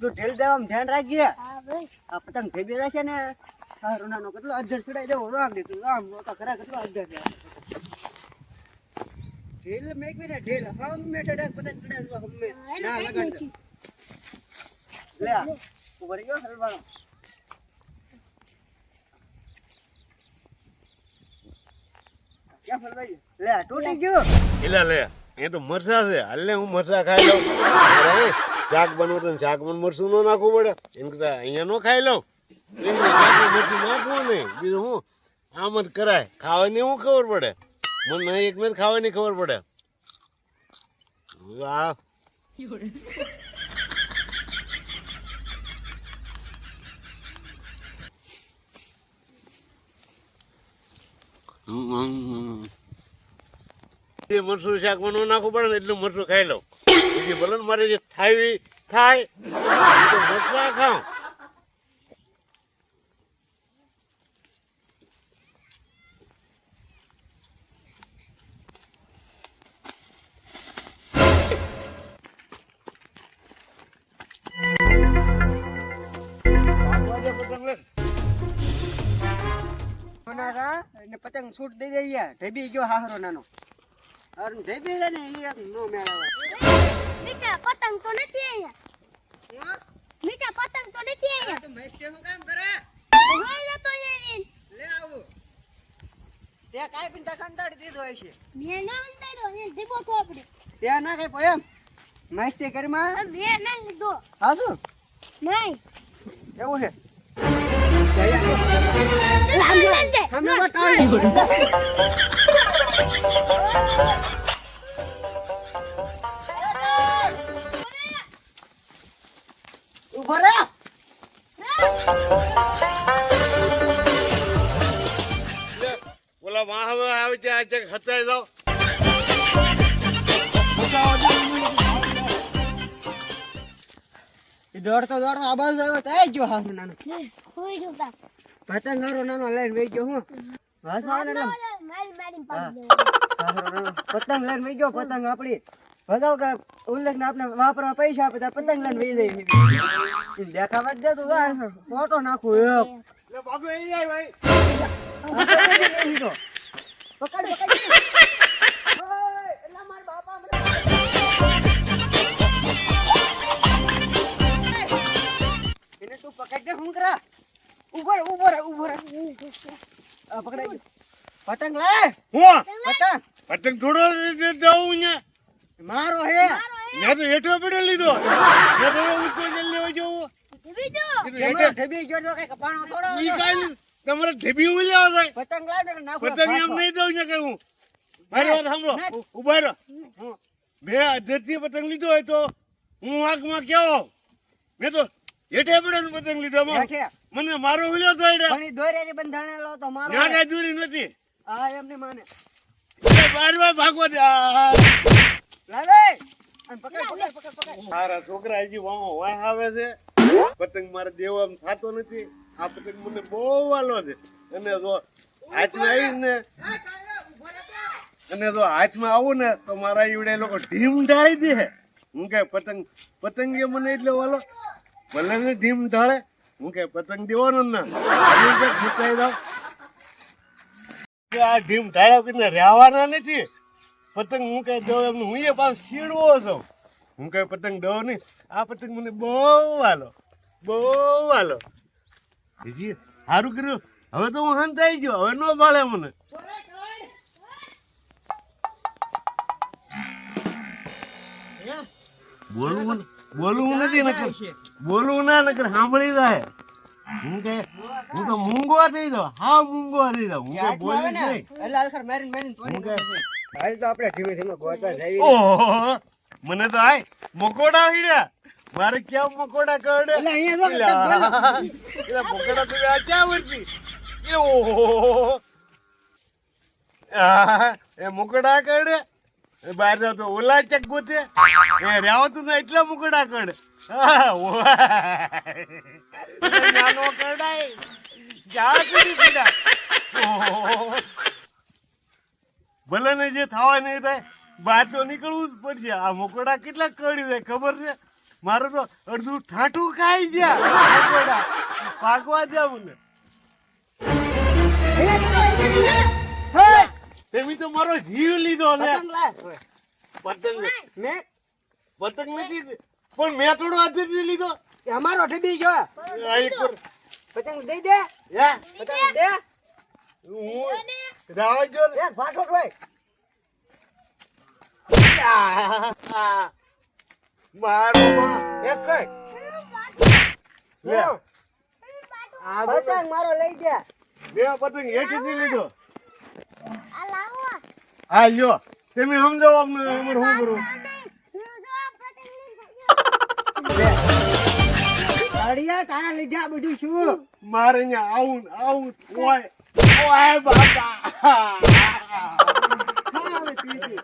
તું ઢીલ દેવામાં ધ્યાન રાખજે. આ પતંગ ભેગી છે ને આ રૂનાનો કેટલો અધર ચડાઈ દેવો આમ દીધું આમ તો ખરા કેટલો અધર છે. ઢીલ મેકવી ને ઢીલ હમે ઠેઠ પતંગ ચડાઈ દેવા હમે. ના લગન લે આ, ઊભો ગયો હલવાનો? લે તૂટી ગયો. એલા લે એ તો મરસા છે. હાલે હું મરસા ખાઈ લઉં. શાક બનવું તો શાકમાં મરસું ન નાખવું પડે. એમ કરતા અહીંયા નો ખાઈ લઉં. મરસું નાખવું નહીં. બીજું હું? આમ જ કરાય. ખાવાની શું ખબર પડે? મને એક મિનિટ ખાવાની ખબર પડે. આ હમ, હમ. મરસું શાકમાં ન નાખવું પડે ને એટલું મરસું ખાઈ લઉં. બીજી ભલે મારે જે થાય થાય હું ખાઉં. પતંગ છૂટ દઈ દઈએ. ઢેબી ગયો હાહરો નાનો. અરે ઢેબી છે ને એ એક નો મેળાવે. મીઠા પતંગ તો નથી અહીંયા. મીઠા પતંગ તો નથી અહીંયા. તો મસ્તીનું કામ કરે. રોઈ જતો એવી લે આવું. તે કાંઈ પણ કંટાળી દીધો હશે મેં ના અંદાજો એ દીપો તો આપણે. ત્યાં ના કઈ પોયમ મસ્તી કરીમાં મેં ના લીધો. હા શું? નહીં. એવું છે? લાંબી અમે બતાવી લે, ઓલા વાહ હવે આવે છે આ ચેક હતાઈ ઈ દોડતો દોડતો આ બાજુ આવ્યો તો આઈ ગયો હારું નાનો. કોઈ જોતા પતંગ હારો નાનો લઈને ગયો હું. વાસ મારી ગયો પતંગ આપડી બતાવ કે ઉલ્લેખ આપણે વાપરવા પૈસા આપે પતંગ લઈને વહી જાય ઈ દેખાવા જ દેતું તો ફોટો નાખું એક. બાબુ એ જાય ભાઈ. પકડ પકડ. ઓય, એલા માર બાપા મને એને તું પકડ દે કરા? ઊભો ઊભો રે ઊભો રે. આ પકડાઈ પતંગ લે. હું? પતંગ. પતંગ થોડો દઉં અહીંયા. મારો હે. મેં તો હેઠો પડ્યો લીધો. મેં તો ઊંચો જલ લેવા જવું દીવી જો. કીધું કેમ હેઠે ઢબી ગયો તો કઈ કપાણો થોડો ઈ હતો. તમારે ઢેબી હું આવે પતંગ લાવ નાખો. પતંગ એમ નહીં દઉં ને કે હું. મારી વાત સાંભળો. ઊભા રહો. મેં અધરથી પતંગ લીધો હોય તો હું આંખમાં કેવો મેં તો હેઠે પડ્યો ને પતંગ લીધો એમાં. મને મારો ઉલ્યો તો. ઘણી દોરેથી બંધાણેલો તો મારો ના કાંઈ દૂરી નથી. આ એમને માને. બાર વાર ભાગવા દે. લાવે! અને પકડ પકડ પકડ પકડ. મારા છોકરા હજી વાંહો વાહ આવે છે. પતંગ મારે દેવો થતો નથી. આ પતંગ મને બહુ વાલો છે. અને જો હાથમાં આવી ને અને જો હાથમાં આવું ને તો મારા ઈવડે લોકો ઢીમ ઢાળી દે. હું કે પતંગ પતંગે મને એટલે વાલો. ભલે ને ઢીમ ઢાળે હું કે પતંગ દેવાનો ને. કે કે આ ઢીમ ઢાળ્યા કરીને રહેવાના નથી. પતંગ હું કઈ દઉં એમ હું એ પાછો છીડવો છું. હું કઈ પતંગ દઉં નહીં. આ પતંગ મને બહુ વાલો. બહુ વાલો. હજી સારું કર્યું. હવે તો હું હંતાઈ ગયો. હવે ન ભાળે મને. બોલવું બોલવું નથી નકર બોલવું ના નકર સાંભળી જાય. હું કે હું તો મૂંગો થઈ જાઉં. હા મૂંગો થઈ જાઉં. હું કે બોલી નહીં. એટલે આલખર મારીને મારીને હું કે હાલ તો આપણે ધીમે ધીમે ગોતા જઈએ. ઓહો મને તો આય મકોડા હીડ્યા મારે ક્યાં મકોડા કરડે? એટલે અહીંયા. એટલે મકોડા તો આ ક્યાં વર્તી? એ ઓહો. એ મકોડા કરડે? બહાર જાવ તો ઓલા ચક ગોતે. એ રહ્યા તું ને એટલા મકોડા કરડે. નાનો કરડાય. જા સુધી કીધા ઓહો. ભલે ને જે થવા નહીં થાય બહાર તો નીકળવું જ પડશે. આ મકોડા કેટલા કડી જાય ખબર છે? મારું તો અડધું ઠાઠું ખાઈ ગયા પકોડા. પાકવા જાવ ને. તેમી તો મારો જીવ લીધો છે પતંગ મેં પતંગ. નથી પણ મેં થોડો હાથેથી લીધો. અમારો બી ગયો પતંગ દઈ દે. હે? પતંગ દે. હું રાહ જો ને. એક ભાઈ. મારો માં. એક લે, આ પતંગ મારો લઈ ગયા. બે પતંગ હેઠીથી લીધો. આ લાવો. હા લ્યો. તમે સમજો અમને અમારે હું ગયો. અડિયા તારા લીધે બધું શું? મારે અહીંયા આવું આવું જ. ઓય તીજી.